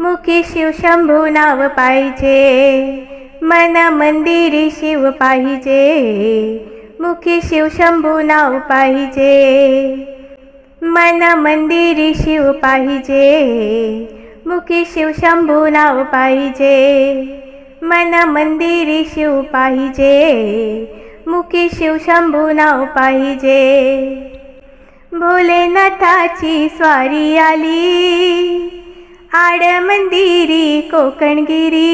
मुखी शिव शंभू नाव पाहिजे. मन मंदिरी शिव पाहिजे. मुखी शिव शंभू नाव पाहिजे. मन मंदिरी शिव पाहिजे. मुखी शिव शंभू नाव पाहिजे. मन मंदिरी शिव पाहिजे. मुखी शिव शंभू नाव पाहिजे. भोलेनाथाची स्वारी आली. आड मंदिरी कोकणगिरी.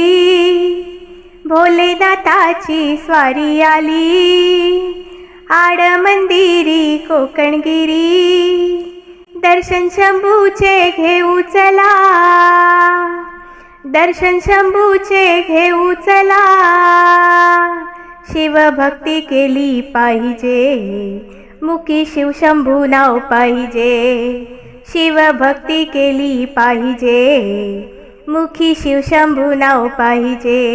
भोलेनाथाची स्वारी आली. आड मंदिरी कोकणगिरी. दर्शन शंभूचे घेऊ चला. दर्शन शंभूचे घेऊ चला. शिवभक्ती केली पाहिजे. मुखी शिवशंभू नाव पाहिजे. शिवभक्ती केली पाहिजे. मुखी शिवशंभू नाव पाहिजे.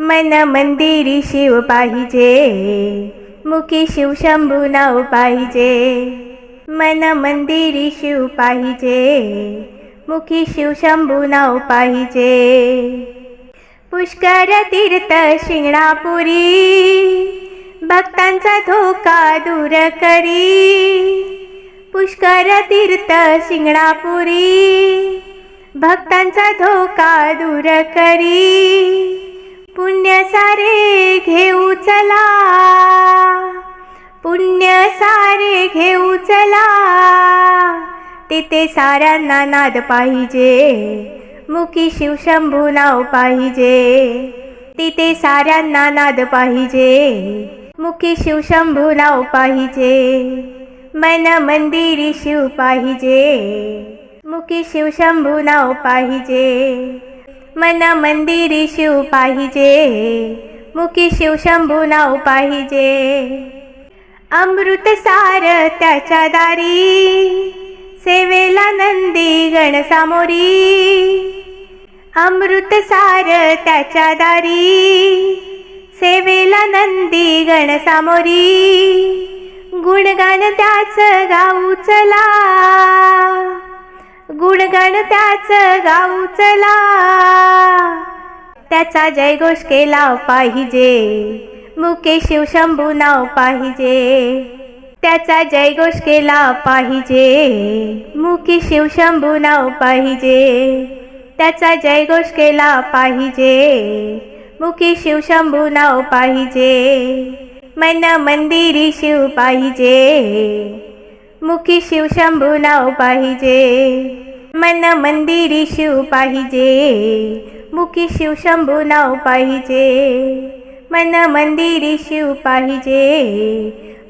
मन मंदिरी शिव पाहिजे. मुखी शिवशंभू नाव पाहिजे. मन मंदिरी शिव पाहिजे. मुखी शिवशंभू नाव पाहिजे. पुष्कर तीर्थ शिंगणापुरी भक्तांचा धोका दूर करी. पुष्कर तीर्थ शिंगणापुरी. भक्तांचा धोका दूर करी. पुण्य सारे घेऊ चला. पुण्य सारे घेऊ चला. तिथे साऱ्यांना नाद पाहिजे. मुखी शिवशंभू नाव पाहिजे. तिथे साऱ्यांना नाद पाहिजे. मुखी शिवशंभू नाव पाहिजे. मन मंदिरी शिव पाहिजे. मुखी शिवशंभू नाव पाहिजे. मन मंदिरी शिव पाहिजे. मुखी शिवशंभू नाव पाहिजे. अमृत सार त्याच्या दारी. सेवेला नंदी गणसामोरी अमृत सार त्याच्या दारी. सेवेला नंदी गण सामोरी. गुणगान त्याच गाऊ चला. गुणगान त्याच गाऊ चला. त्याचा जयघोष केला पाहिजे. मुकेश शिवशंभू नाव पाहिजे. त्याचा जयघोष केला पाहिजे. मुखी शिवशंभू नाव पाहिजे. त्याचा जयघोष केला पाहिजे. मुखी शिवशंभू नाव पाहिजे. मन मंदिरी शिव पाहिजे. मुखी शिवशंभू नाव पाहिजे. मन मंदिरी शिव पाहिजे. मुखी शिवशंभू नाव पाहिजे. मन मंदिरी शिव पाहिजे.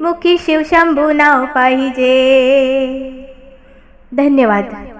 मुखी शिवशंभू नाव पाहिजे. धन्यवाद.